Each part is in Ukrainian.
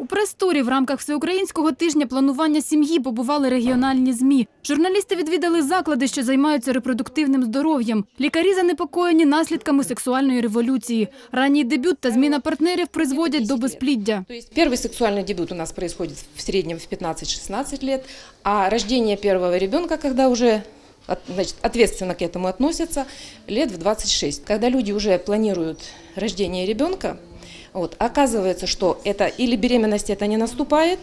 У прес-турі в рамках всеукраїнського тижня планування сім'ї побували регіональні змі. Журналісти відвідали заклади, що займаються репродуктивним здоров'ям. Лікарі занепокоєні наслідками сексуальної революції. Ранній дебют та зміна партнерів призводять до безпліддя. То есть первый сексуальный дебют у нас происходит в среднем в 15-16 лет, а рождение первого ребенка, когда уже от- значит, ответственно к этому относятся, лет в 26. Когда люди уже планируют рождение ребенка, вот, оказывается, что это или беременность это не наступает,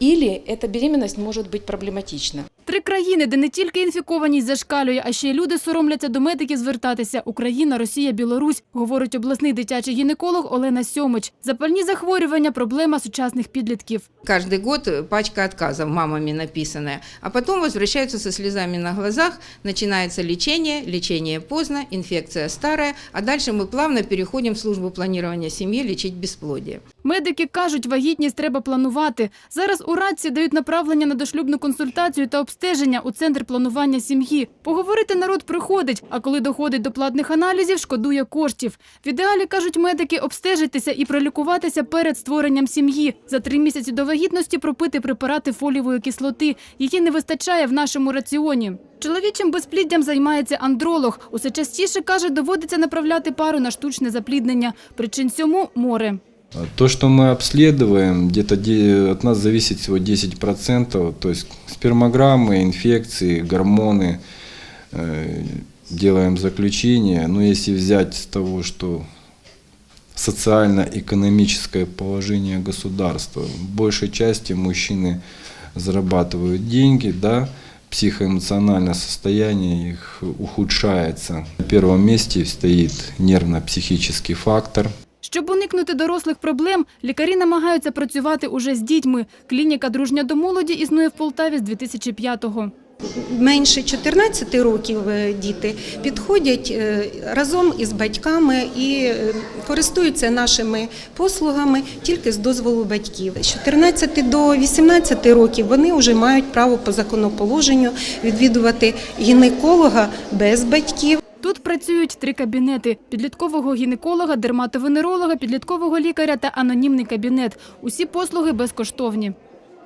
или эта беременность может быть проблематична. Три країни, де не тільки інфікованість зашкалює, а ще й люди соромляться до медиків звертатися. Україна, Росія, Білорусь, говорить обласний дитячий гінеколог Олена Сьомич. Запальні захворювання – проблема сучасних підлітків. Каждый год пачка отказов мамами написанная, а потом возвращаются со слезами на глазах, начинается лечение, лечение поздно, инфекция старая, а дальше мы плавно переходим в службу планирования семьи лечить бесплодие. Медики кажуть, вагітність треба планувати. Зараз у радці дають направлення на дошлюбну консультацію та обстеження у центр планування сім'ї. Поговорити народ приходить, а коли доходить до платних аналізів, шкодує коштів. В ідеалі, кажуть медики, обстежитися і пролікуватися перед створенням сім'ї. За три місяці до вагітності пропити препарати фолієвої кислоти. Її не вистачає в нашому раціоні. Чоловічим безпліддям займається андролог. Усе частіше, каже, доводиться направляти пару на штучне запліднення. Причин цьому – море. То, что мы обследуем, где-то де- от нас зависит всего 10%, то есть спермограммы, инфекции, гормоны, э, делаем заключение. Но если взять с того, что социально-экономическое положение государства, в большей части мужчины зарабатывают деньги, да, психоэмоциональное состояние их ухудшается. На первом месте стоит нервно-психический фактор – Щоб уникнути дорослих проблем, лікарі намагаються працювати уже з дітьми. Клініка «Дружня до молоді» існує в Полтаві з 2005-го. менше 14 років е, діти підходять е, разом із батьками і е, користуються нашими послугами тільки з дозволу батьків. З 14 до 18 років вони вже мають право по законоположенню відвідувати гінеколога без батьків. Тут працюють три кабінети – підліткового гінеколога, дерматовенеролога, підліткового лікаря та анонімний кабінет. Усі послуги безкоштовні.